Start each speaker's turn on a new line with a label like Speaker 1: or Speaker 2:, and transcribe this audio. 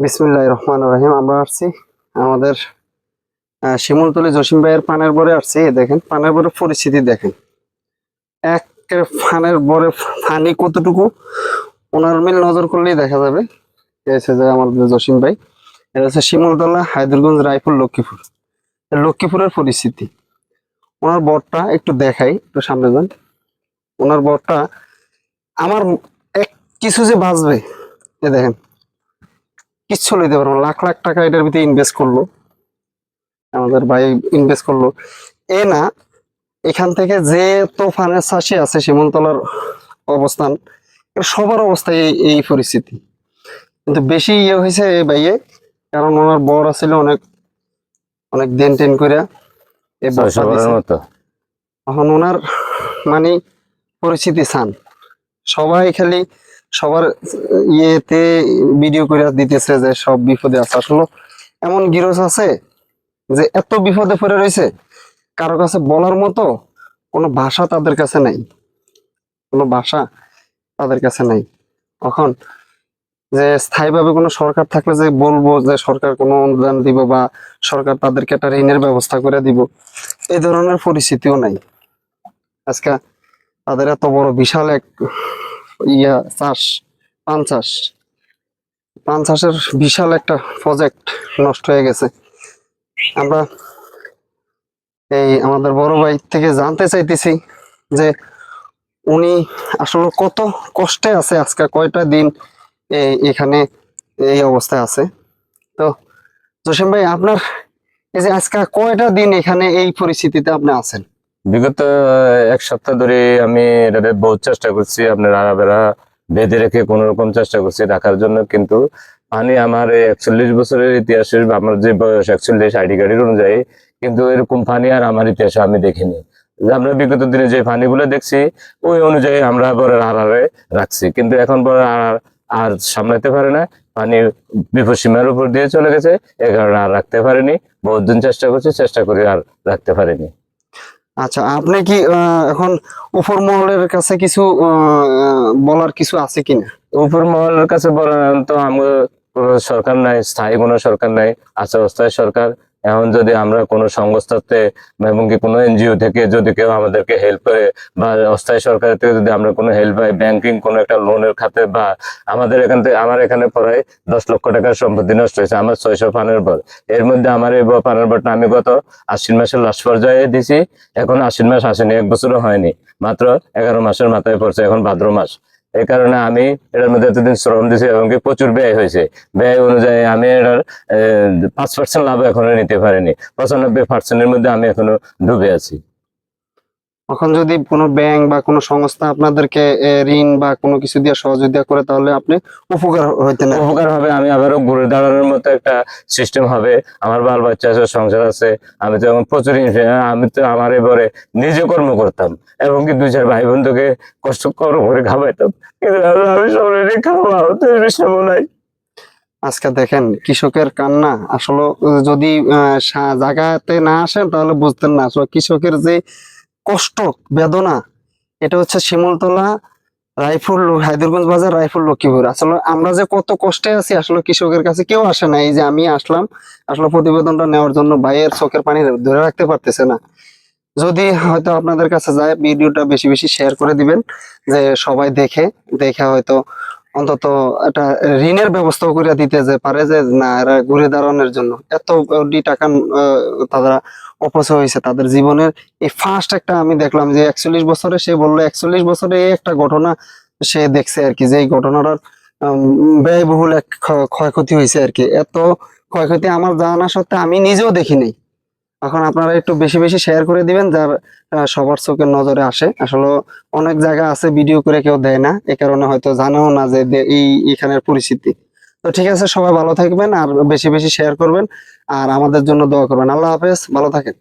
Speaker 1: বিসমুল্লাহ রহমান রহিম, আমরা আসছি আমাদের শিমুলতলি জসিম ভাইয়ের পানের বরে আসছি। দেখেন, পানের বরে পরিস্থিতি দেখেন। এক ফানের বরে ফানি কতটুকু, ওনার মিল নজর করলেই দেখা যাবে। হচ্ছে যে আমাদের জসিম ভাই, এটা হচ্ছে শিমুলতলা হায়দুরগঞ্জ রায়পুর লক্ষ্মীপুর। লক্ষ্মীপুরের পরিস্থিতি। ওনার বরটা একটু দেখাই, একটু সামনে যান। ওনার বরটা আমার এক কিছু যে বাঁচবে এ দেখেন কিচ্ছু লইতে পারব লাখ লাখ টাকা এটার ভিতরে ইনভেস্ট করল। আমাদের ভাই ইনভেস্ট করল। এ না এখান থেকে যে তোফানের চাষি আছে শিমুলতলার অবস্থান সবার অবস্থা এই এই পরিস্থিতি। কিন্তু বেশি ইয়ে হয়েছে এই ভাইয়ে কারণ ওনার বর আছিল অনেক অনেক দেন টেন করে এই বরটা
Speaker 2: ছয়শো
Speaker 1: দিছে।
Speaker 2: বড়ের মতো।
Speaker 1: এখন ওনার মানে পরিস্থিতি চান সবাই খালি সবার ইয়েতে ভিডিও করে দিতেছে যে সব বিপদে আছে। আসলে এমন গিরস আছে যে এত বিপদে পড়ে রয়েছে, কারও কাছে বলার মতো কোনো ভাষা তাদের কাছে নাই। কোনো ভাষা তাদের কাছে নাই। এখন যে স্থায়ীভাবে কোনো সরকার থাকলে যে বলব যে সরকার কোনো অনুদান দিব বা সরকার তাদেরকে একটা ঋণের ব্যবস্থা করে দিব, এই ধরনের পরিস্থিতিও নাই। আজকে তাদের এত বড় বিশাল এক ইয়া, চাষ, পান চাষ। পান চাষের বিশাল একটা প্রজেক্ট নষ্ট হয়ে গেছে। আমরা এই আমাদের বড় ভাই থেকে জানতে চাইতেছি যে উনি আসলে কত কষ্টে আছে আজকে, কয়টা দিন এই এখানে এই অবস্থায় আছে। তো জসিম ভাই, আপনার এই যে আজকে কয়টা দিন এখানে এই পরিস্থিতিতে আপনি আছেন?
Speaker 2: বিগত এক সপ্তাহ ধরে আমি এটাতে বহুত চেষ্টা করছি, আপনার আড়াবেড়া বেঁধে রেখে কোন রকম চেষ্টা করছি রাখার জন্য, কিন্তু পানি আমার এই একচল্লিশ বছরের ইতিহাসের, আমার যে বয়স একচল্লিশ আইডি কার্ডের অনুযায়ী, কিন্তু এরকম পানি আর আমার ইতিহাসে আমি দেখিনি। আমরা বিগত দিনে যে পানিগুলো দেখছি, ওই অনুযায়ী আমরা বড় আড়ারে রাখছি, কিন্তু এখন বড় আর আর সামলাতে পারে না, পানি বিপদসীমার উপর দিয়ে চলে গেছে, এ কারণে আর রাখতে পারেনি বহুত দিন চেষ্টা করছি, চেষ্টা করে আর রাখতে পারিনি।
Speaker 1: আচ্ছা আপনি কি এখন উপর মহলের কাছে কিছু বলার কিছু আছে কিনা?
Speaker 2: উপর মহলের কাছে বলার তো আমার সরকার নাই, স্থায়ী কোনো সরকার নাই আছে অস্থায়ী সরকার। এখন যদি আমরা কোনো সংস্থাতে এবং কি কোনো এনজিও থেকে যদি কেউ আমাদেরকে হেল্প করে বা অস্থায়ী সরকার থেকে যদি আমরা কোনো হেল্প পাই ব্যাংকিং কোনো একটা লোনের খাতে বা আমাদের এখান থেকে, আমার এখানে প্রায় দশ লক্ষ টাকার সম্পত্তি নষ্ট হয়েছে, আমার ছয়শো পানের বর এর মধ্যে আমার এই পানের বরটা আমি গত আশ্বিন মাসের লাস্ট পর্যায়ে দিছি, এখন আশ্বিন মাস আসেনি, এক বছরও হয়নি, মাত্র এগারো মাসের মাথায় পড়ছে, এখন ভাদ্র মাস। এই কারণে আমি এটার মধ্যে এতদিন শ্রম দিছি এবং কি প্রচুর ব্যয় হয়েছে। ব্যয় অনুযায়ী আমি এটার পাঁচ পার্সেন্ট লাভ এখনও নিতে পারিনি। পঁচানব্বই পার্সেন্টের মধ্যে আমি এখনও ডুবে আছি।
Speaker 1: এখন যদি কোনো ব্যাংক বা কোনো সংস্থা আপনাদেরকে ঋণ বা কোনো কিছু দিয়ে সহযোগিতা করে তাহলে আপনি উপকার হইতেন
Speaker 2: উপকার হবে আমি আবারও ঘুরে দাঁড়ানোর মতো একটা সিস্টেম হবে। আমার বাল বাচ্চা আছে সংসার আছে আমি তো এখন প্রচুর আমি তো আমার এবারে নিজে কর্ম করতাম এবং কি দুই চার ভাই বন্ধুকে কষ্ট কর্ম করে খাওয়াইতাম। কিন্তু আমি সবাই খাওয়া হতে বিশ্রাম নাই।
Speaker 1: আজকে দেখেন কৃষকের কান্না আসলে যদি জায়গাতে না আসেন তাহলে বুঝতেন না আসলে কৃষকের যে কষ্ট, বেদনা, এটা হচ্ছে শিমুলতলা, রায়পুর লো- হায়দরগঞ্জ বাজার, রায়পুর লক্ষ্মীপুর। আসলে আমরা যে কত কষ্টে আছি, আসলে কৃষকের কাছে কেউ আসে না। এই যে আমি আসলাম, আসলে প্রতিবেদনটা নেওয়ার জন্য ভাইয়ের চোখের পানি ধরে রাখতে পারতেছে না। যদি হয়তো আপনাদের কাছে যায়, ভিডিওটা বেশি বেশি শেয়ার করে দিবেন, যে সবাই দেখে দেখে হয়তো অন্তত একটা ঋণের ব্যবস্থা করে দিতে যে পারে যে না, এরা ঘুরে দাঁড়ানোর জন্য। এত টাকা তারা অপচয় হয়েছে তাদের জীবনের। এই ফার্স্ট একটা আমি দেখলাম যে একচল্লিশ বছরে সে বলল, একচল্লিশ বছরে এই একটা ঘটনা সে দেখছে আর কি, যে এই ঘটনাটার ব্যয়বহুল এক ক্ষ- ক্ষয়ক্ষতি হয়েছে আর কি। এত ক্ষয়ক্ষতি আমার জানা সত্ত্বে আমি নিজেও দেখিনি। এখন আপনারা একটু বেশি বেশি শেয়ার করে দিবেন, যার সবার চোখের নজরে আসে। আসলে অনেক জায়গা আছে ভিডিও করে কেউ দেয় না, এ কারণে হয়তো জানেও না যে এই এখানের পরিস্থিতি। তো ঠিক আছে, সবাই ভালো থাকবেন আর বেশি বেশি শেয়ার করবেন, আর আমাদের জন্য দোয়া করবেন। আল্লাহ হাফেজ, ভালো থাকেন।